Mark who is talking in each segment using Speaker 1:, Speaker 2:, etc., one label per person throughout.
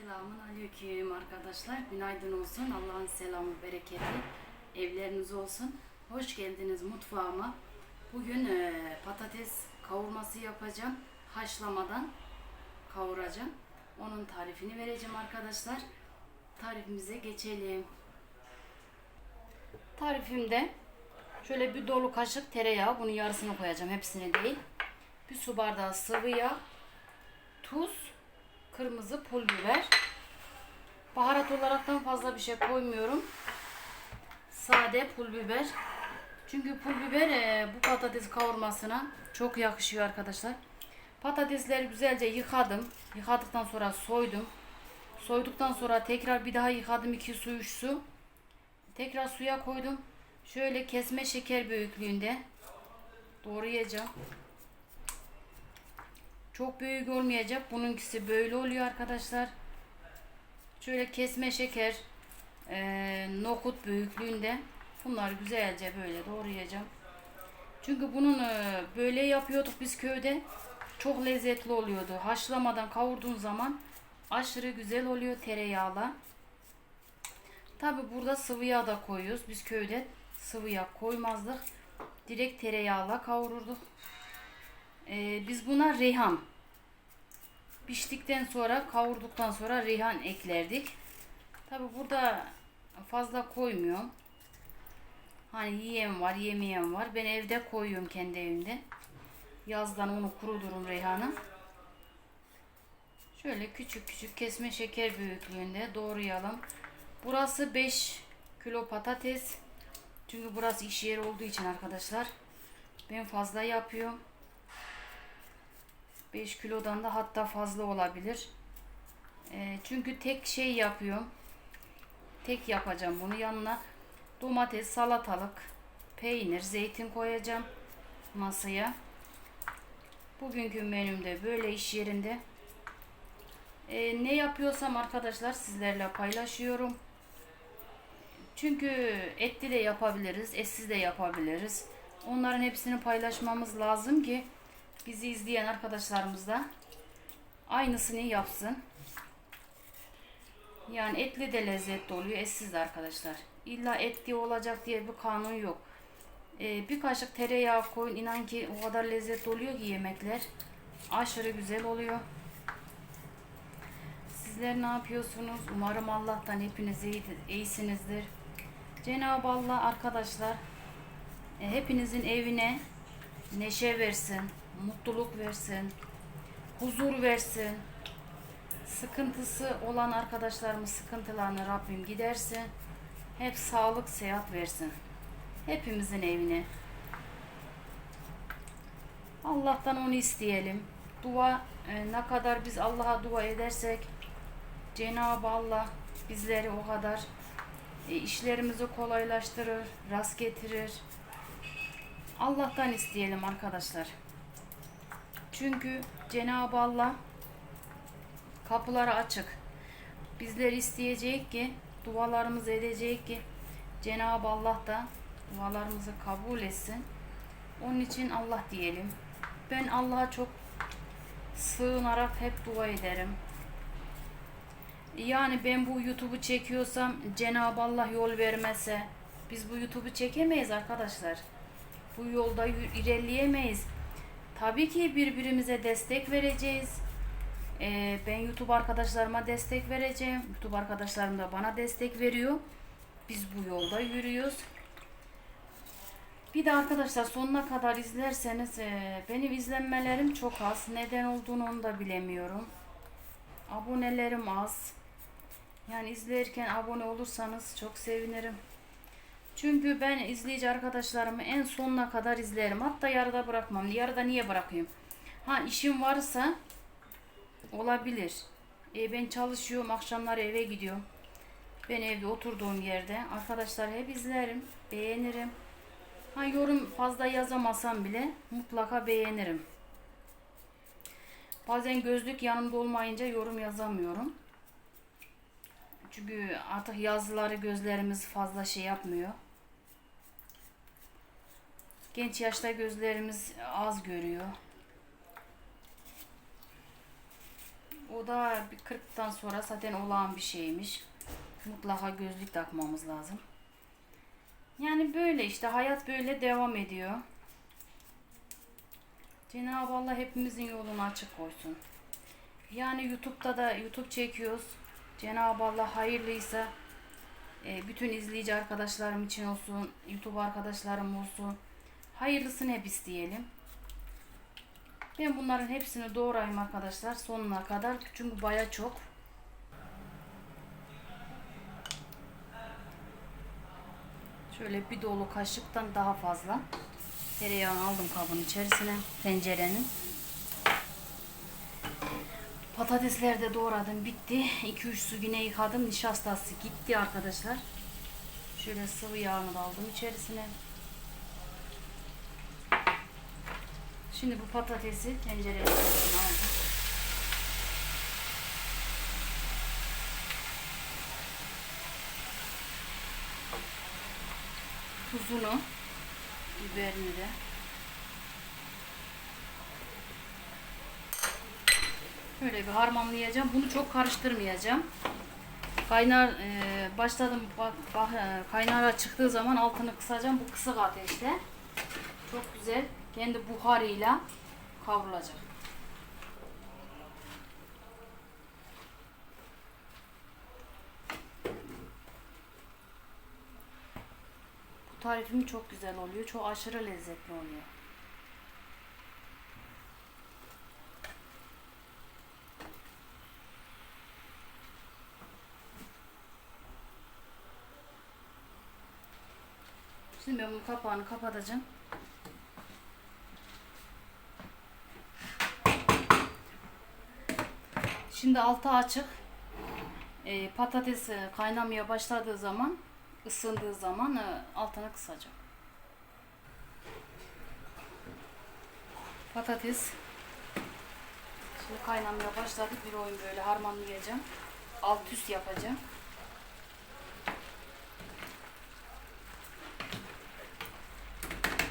Speaker 1: Selamun aleyküm arkadaşlar. Günaydın olsun. Allah'ın selamı, bereketi evleriniz olsun. Hoş geldiniz mutfağıma. Bugün e, patates kavurması yapacağım. Haşlamadan kavuracağım. Onun tarifini vereceğim arkadaşlar. Tarifimize geçelim. Tarifimde şöyle bir dolu kaşık tereyağı. Bunun yarısını koyacağım. Hepsini değil. Bir su bardağı sıvı yağ. Tuz kırmızı pul biber. Baharat olaraktan fazla bir şey koymuyorum. Sade pul biber. Çünkü pul biber e, bu patates kavurmasına çok yakışıyor arkadaşlar. Patatesleri güzelce yıkadım. Yıkadıktan sonra soydum. Soyduktan sonra tekrar bir daha yıkadım 2 su 3 su. Tekrar suya koydum. Şöyle kesme şeker büyüklüğünde doğrayacağım. Çok büyük olmayacak. Bununkisi böyle oluyor arkadaşlar. Şöyle kesme şeker, e, nokut büyüklüğünde. Bunları güzelce böyle doğrayacağım. Çünkü bunun e, böyle yapıyorduk biz köyde. Çok lezzetli oluyordu. Haşlamadan kavurduğun zaman aşırı güzel oluyor tereyağla. Tabi burada sıvı yağ da koyuyoruz. Biz köyde sıvı yağ koymazdık. Direkt tereyağla kavururduk. Ee, biz buna reyhan piştikten sonra kavurduktan sonra reyhan eklerdik. Tabi burada fazla koymuyorum. Hani yiyen var, yemeyen var. Ben evde koyuyorum kendi evimde. Yazdan onu kurudurum reyhanı. Şöyle küçük küçük kesme şeker büyüklüğünde doğrayalım. Burası 5 kilo patates. Çünkü burası iş yeri olduğu için arkadaşlar. Ben fazla yapıyorum. 5 kilodan da hatta fazla olabilir. E, çünkü tek şey yapıyorum. Tek yapacağım bunu yanına domates, salatalık, peynir, zeytin koyacağım masaya. Bugünkü menümde böyle iş yerinde. E, ne yapıyorsam arkadaşlar sizlerle paylaşıyorum. Çünkü etli de yapabiliriz, etsiz de yapabiliriz. Onların hepsini paylaşmamız lazım ki bizi izleyen arkadaşlarımız da aynısını yapsın. Yani etli de lezzetli oluyor, etsiz de arkadaşlar. İlla etli olacak diye bir kanun yok. Ee, bir kaşık tereyağı koyun, inan ki o kadar lezzetli oluyor ki yemekler. Aşırı güzel oluyor. Sizler ne yapıyorsunuz? Umarım Allah'tan hepiniz iyi, iyisinizdir. Cenab-ı Allah arkadaşlar e, hepinizin evine neşe versin, mutluluk versin, huzur versin. Sıkıntısı olan arkadaşlarımız sıkıntılarını Rabbim gidersin. Hep sağlık, seyahat versin. Hepimizin evine. Allah'tan onu isteyelim. Dua e, ne kadar biz Allah'a dua edersek Cenab-ı Allah bizleri o kadar e, işlerimizi kolaylaştırır, rast getirir. Allah'tan isteyelim arkadaşlar. Çünkü Cenab-ı Allah kapıları açık. Bizler isteyecek ki, dualarımızı edecek ki Cenab-ı Allah da dualarımızı kabul etsin. Onun için Allah diyelim. Ben Allah'a çok sığınarak hep dua ederim. Yani ben bu YouTube'u çekiyorsam Cenab-ı Allah yol vermese biz bu YouTube'u çekemeyiz arkadaşlar. Bu yolda ilerleyemeyiz. Tabii ki birbirimize destek vereceğiz. Ee, ben YouTube arkadaşlarıma destek vereceğim. YouTube arkadaşlarım da bana destek veriyor. Biz bu yolda yürüyoruz. Bir de arkadaşlar sonuna kadar izlerseniz e, benim izlenmelerim çok az. Neden olduğunu onu da bilemiyorum. Abonelerim az. Yani izlerken abone olursanız çok sevinirim. Çünkü ben izleyici arkadaşlarımı en sonuna kadar izlerim. Hatta yarıda bırakmam. Yarıda niye bırakayım? Ha işim varsa olabilir. E, ben çalışıyorum. Akşamları eve gidiyorum. Ben evde oturduğum yerde arkadaşlar hep izlerim. Beğenirim. Ha yorum fazla yazamasam bile mutlaka beğenirim. Bazen gözlük yanımda olmayınca yorum yazamıyorum. Çünkü artık yazıları gözlerimiz fazla şey yapmıyor. Genç yaşta gözlerimiz az görüyor. O da bir 40'tan sonra zaten olağan bir şeymiş. Mutlaka gözlük takmamız lazım. Yani böyle işte hayat böyle devam ediyor. Cenab-ı Allah hepimizin yolunu açık koysun. Yani YouTube'da da YouTube çekiyoruz. Cenab-ı Allah hayırlıysa e, bütün izleyici arkadaşlarım için olsun, YouTube arkadaşlarım olsun. Hayırlısını hep isteyelim. Ben bunların hepsini doğrayayım arkadaşlar sonuna kadar. Çünkü baya çok. Şöyle bir dolu kaşıktan daha fazla. Tereyağını aldım kabın içerisine. Tencerenin. Patatesler de doğradım bitti. 2-3 su yine yıkadım. Nişastası gitti arkadaşlar. Şöyle sıvı yağını da aldım içerisine. Şimdi bu patatesi tencereye aldım. Tuzunu, biberini de Böyle bir harmanlayacağım. Bunu çok karıştırmayacağım. Kaynar e, başladım bak, bak e, kaynara çıktığı zaman altını kısacağım. Bu kısık ateşte. Çok güzel. Kendi buharıyla kavrulacak. Bu tarifim çok güzel oluyor. Çok aşırı lezzetli oluyor. Şimdi ben bunun kapağını kapatacağım. Şimdi altı açık. Ee, patates e, kaynamaya başladığı zaman, ısındığı zaman e, altını kısacağım. Patates şimdi kaynamaya başladı. Bir oyun böyle harmanlayacağım. Alt üst yapacağım.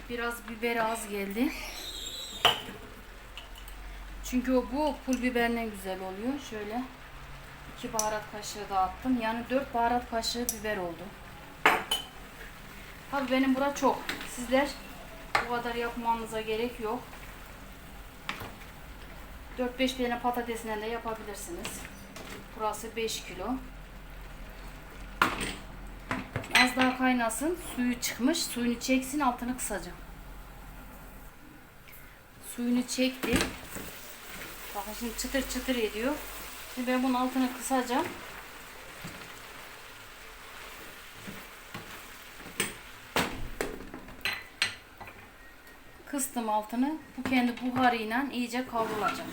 Speaker 1: Biraz biber az geldi. Çünkü o bu pul biberle güzel oluyor. Şöyle iki baharat kaşığı da attım. Yani dört baharat kaşığı biber oldu. Tabi benim bura çok. Sizler bu kadar yapmanıza gerek yok. 4-5 tane patatesine de yapabilirsiniz. Burası 5 kilo. Az daha kaynasın. Suyu çıkmış. Suyunu çeksin altını kısacağım. Suyunu çekti. Bakın şimdi çıtır çıtır ediyor. Şimdi ben bunun altını kısacağım. Kıstım altını. Bu kendi buharıyla iyice kavrulacak.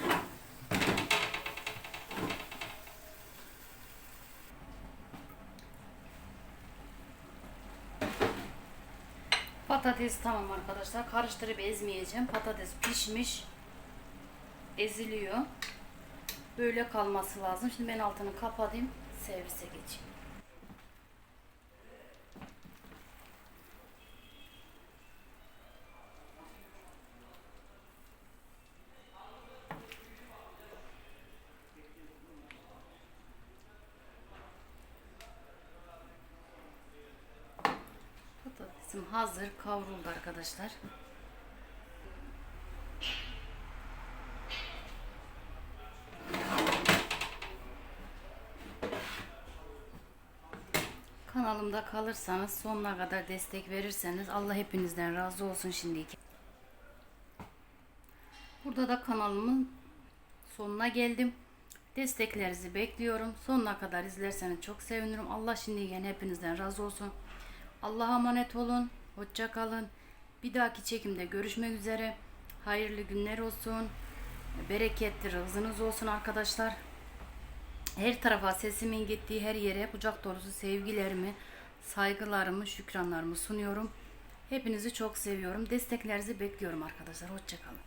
Speaker 1: Patates tamam arkadaşlar. Karıştırıp ezmeyeceğim. Patates pişmiş. Eziliyor. Böyle kalması lazım. Şimdi ben altını kapatayım. Servise geçeyim. Patatesim hazır. Kavruldu arkadaşlar. Kanalımda kalırsanız sonuna kadar destek verirseniz Allah hepinizden razı olsun şimdiki. Burada da kanalımın sonuna geldim. Desteklerinizi bekliyorum. Sonuna kadar izlerseniz çok sevinirim. Allah şimdiden hepinizden razı olsun. Allah'a emanet olun. Hoşça kalın. Bir dahaki çekimde görüşmek üzere. Hayırlı günler olsun. Bereketli rızınız olsun arkadaşlar. Her tarafa sesimin gittiği her yere kucak dolusu sevgilerimi, saygılarımı, şükranlarımı sunuyorum. Hepinizi çok seviyorum. Desteklerinizi bekliyorum arkadaşlar. Hoşçakalın.